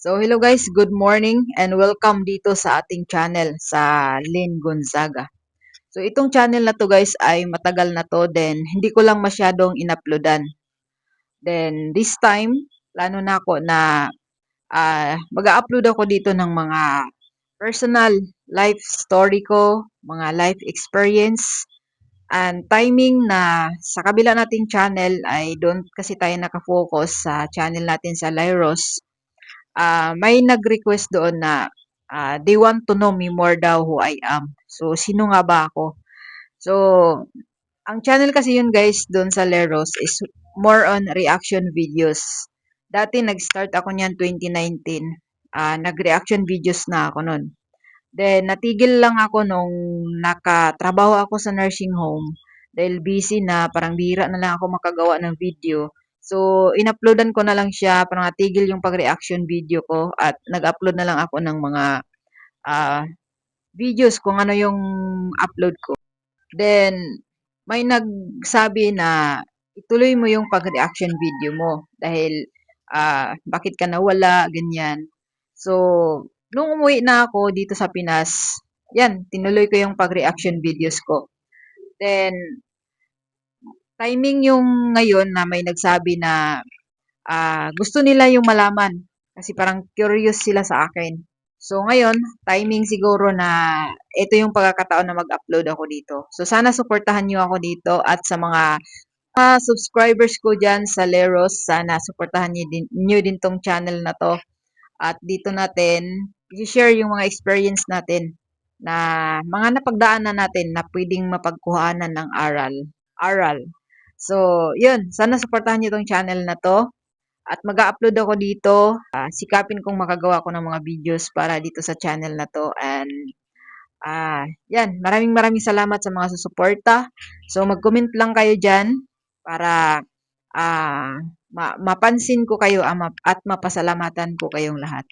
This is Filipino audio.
So, hello guys, good morning and welcome dito sa ating channel sa Lynn Gonzaga. So, itong channel na to guys ay matagal na to, then hindi ko lang masyadong inuploadan. Then, this time, plano na ako na uh, mag-upload ako dito ng mga personal life story ko, mga life experience, and timing na sa kabila nating channel ay doon kasi tayo nakafocus sa channel natin sa Lyros uh, may nag-request doon na uh, they want to know me more daw who I am. So, sino nga ba ako? So, ang channel kasi yun guys doon sa Leros is more on reaction videos. Dati nag-start ako niyan 2019. Uh, nag-reaction videos na ako noon. Then, natigil lang ako nung nakatrabaho ako sa nursing home dahil busy na, parang bihira na lang ako makagawa ng video. So, in-uploadan ko na lang siya, parang natigil yung pag-reaction video ko at nag-upload na lang ako ng mga uh, videos kung ano yung upload ko. Then, may nagsabi na ituloy mo yung pag-reaction video mo dahil uh, bakit ka nawala, ganyan. So, nung umuwi na ako dito sa Pinas, yan, tinuloy ko yung pag-reaction videos ko. Then, timing yung ngayon na may nagsabi na uh, gusto nila yung malaman kasi parang curious sila sa akin. So ngayon, timing siguro na ito yung pagkakataon na mag-upload ako dito. So sana suportahan niyo ako dito at sa mga uh, subscribers ko dyan sa Leros, sana suportahan niyo din, niyo din tong channel na to. At dito natin, i-share yung mga experience natin na mga napagdaanan natin na pwedeng mapagkuhanan ng aral. Aral. So, yun. Sana supportahan niyo tong channel na to. At mag-upload ako dito. Uh, sikapin kong makagawa ko ng mga videos para dito sa channel na to. And, ah, uh, yan. Maraming maraming salamat sa mga susuporta. So, mag-comment lang kayo dyan para ah, uh, ma mapansin ko kayo at mapasalamatan ko kayong lahat.